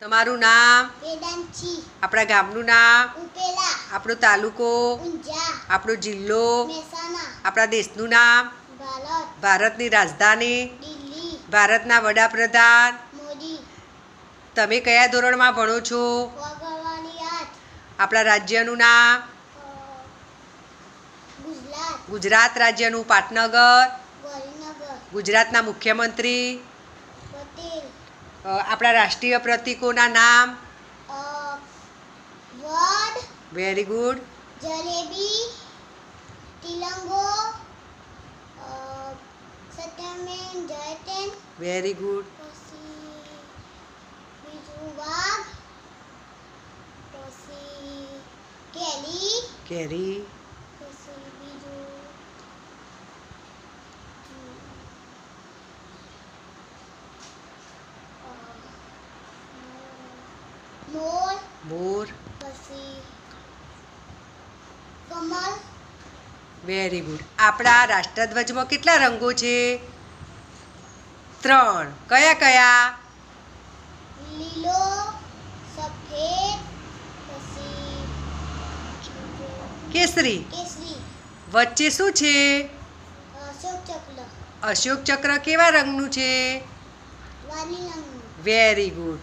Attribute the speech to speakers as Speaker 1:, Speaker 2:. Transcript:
Speaker 1: તમારું નામ? આપણા ગામનું નામ?
Speaker 2: ઉપેલા.
Speaker 1: આપણો તાલુકો?
Speaker 2: ઊંઝા.
Speaker 1: આપણો જિલ્લો?
Speaker 2: મહેસાણા.
Speaker 1: આપણા દેશનું નામ?
Speaker 2: ભારત.
Speaker 1: ભારતની રાજધાની?
Speaker 2: દિલ્હી.
Speaker 1: ભારતના વડાપ્રધાન?
Speaker 2: મોદી.
Speaker 1: તમે કયા ધોરણમાં ભણો છો? આપણા રાજ્યનું નામ?
Speaker 2: ગુજરાત.
Speaker 1: રાજ્યનું પાટનગર? ગુજરાતના મુખ્યમંત્રી?
Speaker 2: પટેલ.
Speaker 1: આપણા રાષ્ટ્રીય પ્રતીકોના નામ?
Speaker 2: વડ
Speaker 1: વેરી ગુડ
Speaker 2: જલેબી તિલંગો સત્યમેન જયતેન
Speaker 1: વેરી ગુડ
Speaker 2: બીજું વાઘ પછી કેરી
Speaker 1: કેરી
Speaker 2: પછી બીજું અ, મોર
Speaker 1: વેરી ગુડ આપણા રાષ્ટ્રધ્વજમાં કેટલા રંગો છે? ત્રણ. કયા કયા?
Speaker 2: લીલો સફેદ
Speaker 1: કેસરી. વચ્ચે શું છે?
Speaker 2: અશોક ચક્ર.
Speaker 1: કેવા રંગનું છે? Very good